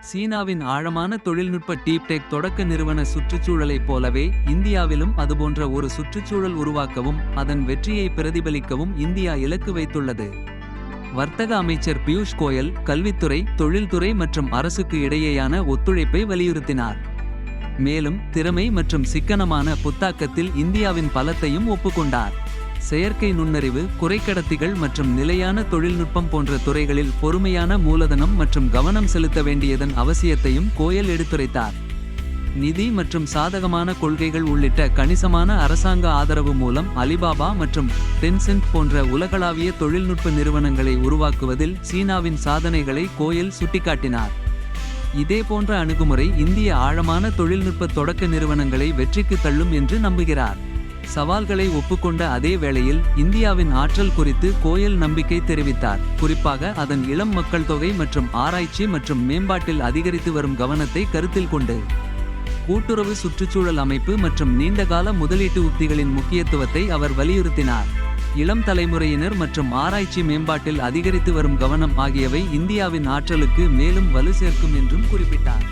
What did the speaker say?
சீனாவின் ஆழமான தொழில்நுட்ப டீப்டெக் தொடக்க நிறுவன சுற்றுச்சூழலைப் போலவே இந்தியாவிலும் அதுபோன்ற ஒரு சுற்றுச்சூழல் உருவாக்கவும் அதன் வெற்றியை பிரதிபலிக்கவும் இந்தியா இலக்கு வைத்துள்ளது. வர்த்தக அமைச்சர் பியூஷ் கோயல் கல்வித்துறை தொழில்துறை மற்றும் அரசுக்கு இடையேயான ஒத்துழைப்பை வலியுறுத்தினார். மேலும் திறமை மற்றும் சிக்கனமான புத்தாக்கத்தில் இந்தியாவின் பலத்தையும் ஒப்புக்கொண்டார். செயற்கை நுண்ணறிவு குறைக்கடத்திகள் மற்றும் நிலையான தொழில்நுட்பம் போன்ற துறைகளில் பொறுமையான மூலதனம் மற்றும் கவனம் செலுத்த வேண்டியதன் அவசியத்தையும் கோயல் எடுத்துரைத்தார். நிதி மற்றும் சாதகமான கொள்கைகள் உள்ளிட்ட கணிசமான அரசாங்க ஆதரவு மூலம் அலிபாபா மற்றும் டென்சென்ட் போன்ற உலகளாவிய தொழில்நுட்ப நிறுவனங்களை உருவாக்குவதில் சீனாவின் சாதனைகளை கோயல் சுட்டிக்காட்டினார். இதே போன்ற அணுகுமுறை இந்திய ஆழமான தொழில்நுட்ப தொடக்க நிறுவனங்களை வெற்றிக்கு தள்ளும் என்று நம்புகிறார். சவால்களை ஒப்புக்கொண்ட அதே வேளையில் இந்தியாவின் ஆற்றல் குறித்து கோயல் நம்பிக்கை தெரிவித்தார். குறிப்பாக அதன் இளம் மக்கள் தொகை மற்றும் ஆராய்ச்சி மற்றும் மேம்பாட்டில் அதிகரித்து வரும் கவனத்தை கருத்தில் கொண்டு. கூட்டுறவு சுற்றுச்சூழல் அமைப்பு மற்றும் நீண்டகால முதலீட்டு உத்திகளின் முக்கியத்துவத்தை அவர் வலியுறுத்தினார். இளம் தலைமுறையினர் மற்றும் ஆராய்ச்சி மேம்பாட்டில் அதிகரித்து வரும் கவனம் ஆகியவை இந்தியாவின் ஆற்றலுக்கு மேலும் வலு சேர்க்கும் என்றும் குறிப்பிட்டார்.